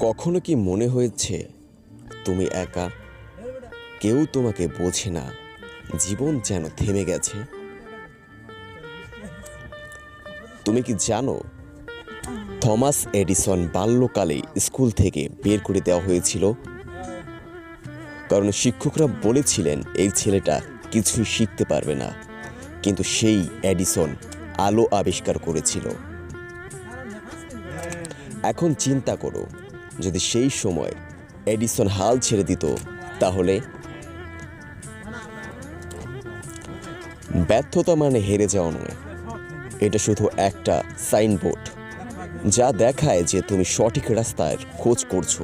কখনো কি মনে হয়েছে তুমি একা? কেউ তোমাকে বোঝে না। জীবন যেন থেমে গেছে। তুমি কি জানো, থমাস এডিসন বাল্যকালে স্কুল থেকে বের করে দেওয়া হয়েছিল। কারণ শিক্ষকরা বলেছিলেন, এই ছেলেটা কিছুই শিখতে পারবে না। কিন্তু সেই এডিসন আলো আবিষ্কার করেছিল। এখন চিন্তা করো যদি সেই সময় এডিসন হাল ছেড়ে দিত, তাহলে ব্যর্থতা মানে হেরে যাওয়া নয়। এটা শুধু একটা সাইনবোর্ড, যা দেখায় যে তুমি সঠিক রাস্তার খোঁজ করছ।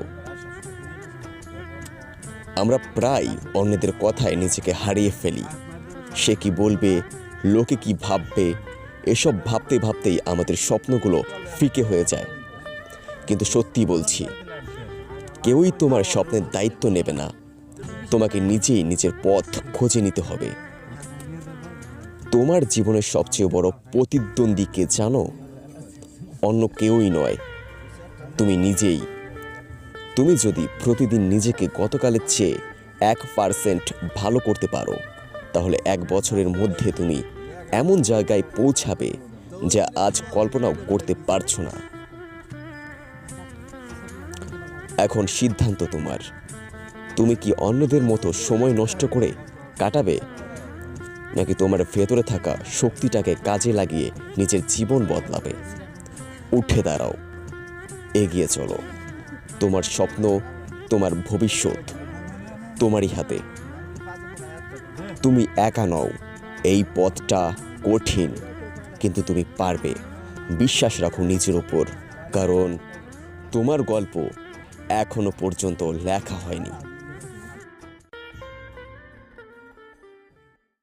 আমরা প্রায় অন্যদের কথায় নিজেকে হারিয়ে ফেলি। সে কি বলবে, লোকে কি ভাববে, এসব ভাবতে ভাবতেই আমাদের স্বপ্নগুলো ফিকে হয়ে যায়। কিন্তু সত্যি বলছি, কেউই তোমার স্বপ্নের দায়িত্ব নেবে না। তোমাকে নিজেই নিজের পথ খুঁজে নিতে হবে। তোমার জীবনের সবচেয়ে বড় প্রতিদ্বন্দ্বীকে জানো? অন্য কেউই নয়। তুমি নিজেই। তুমি যদি প্রতিদিন নিজেকে গতকালের চেয়ে এক পার্সেন্ট ভালো করতে পারো, তাহলে এক বছরের মধ্যে তুমি এমন জায়গায় পৌঁছাবে যা আজ কল্পনাও করতে পারছ না। এখন সিদ্ধান্ত তোমার। তুমি কি অন্যদের মতো সময় নষ্ট করে কাটাবে? নাকি তোমার ভেতরে থাকা শক্তিটাকে কাজে লাগিয়ে নিজের জীবন বদলাবে? উঠে দাঁড়াও, এগিয়ে চলো। তোমার স্বপ্ন, তোমার ভবিষ্যৎ তোমারই হাতে। তুমি একা নও, এই পথটা কঠিন, কিন্তু তুমি পারবে। বিশ্বাস রাখো নিজের ওপর কারণ তোমার গল্প এখনও পর্যন্ত লেখা হয়নি।